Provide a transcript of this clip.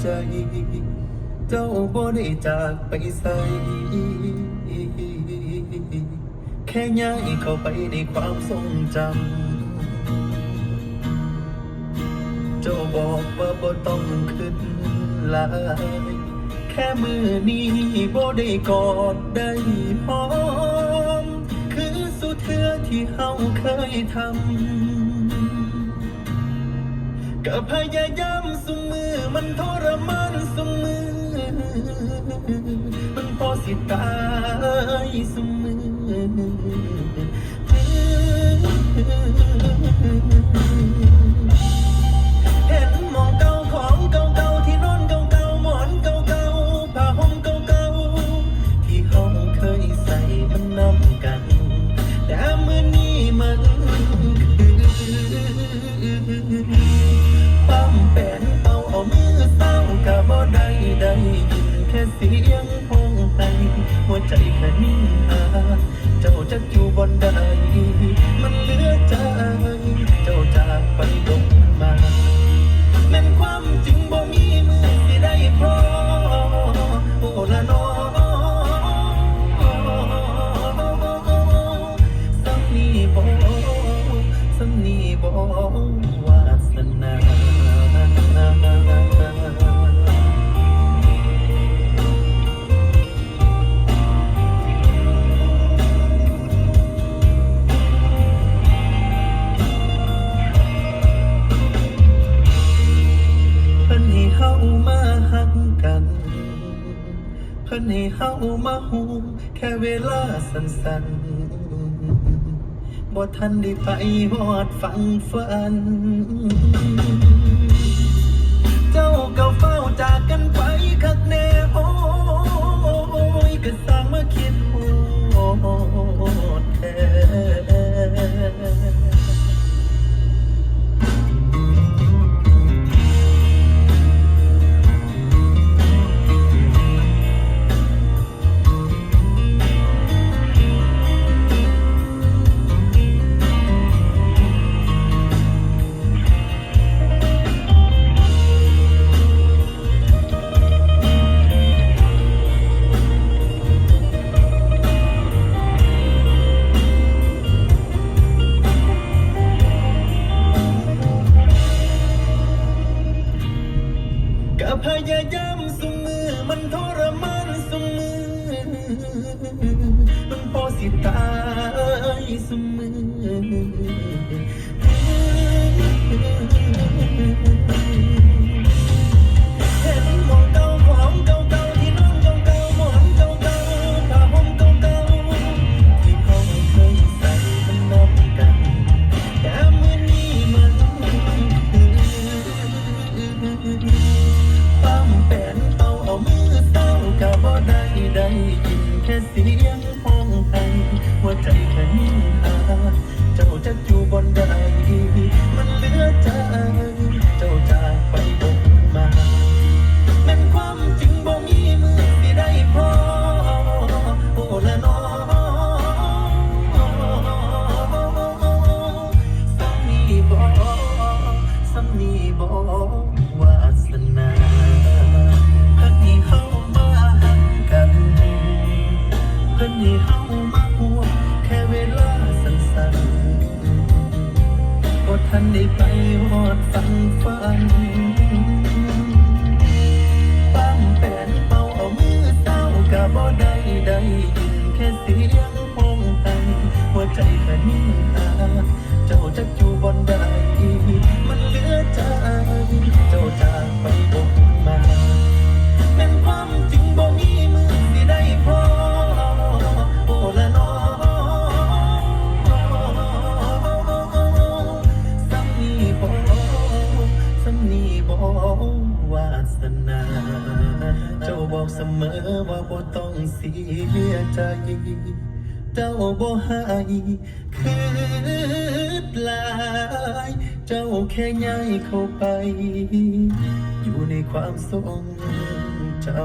ใจ เจ้าบ่ได้จากไปใส่แค่ย้ายเข้าไปในความทรงจำ เจ้าบอกว่าบ่ต้องขึ้นลายแค่มือนี้บ่ได้กอดได้หอม คือสุดเทือที่เฮาเคยทำ ก็พยายามสมมือมันทรมานสมมือ มันพอสิตายสมมือ เพิ่นให้เฮามาฮูแค่เวลาสั้นๆบ่ทันได้ไปวอดฟังฝัน เจ้าก็าก็บ่ได้ได้ยินแค่เสี ๆบ่ทันได้ไปหอดฟังฝันปั๊มแปนเป่าเอามือเศร้าก็บ่ได้ได้ยินแค่เสียงพงตันหัวใจแค่นิ่งหาเจ้าจะอยู่บนใดมันเหลือใจ เจ้าบอกเสมอว่าบ่ต้องเสียใจเจ้าบ่ให้คืดหลาย เจ้าแค่ย้ายเข้าไป อยู่ในความทรงจำ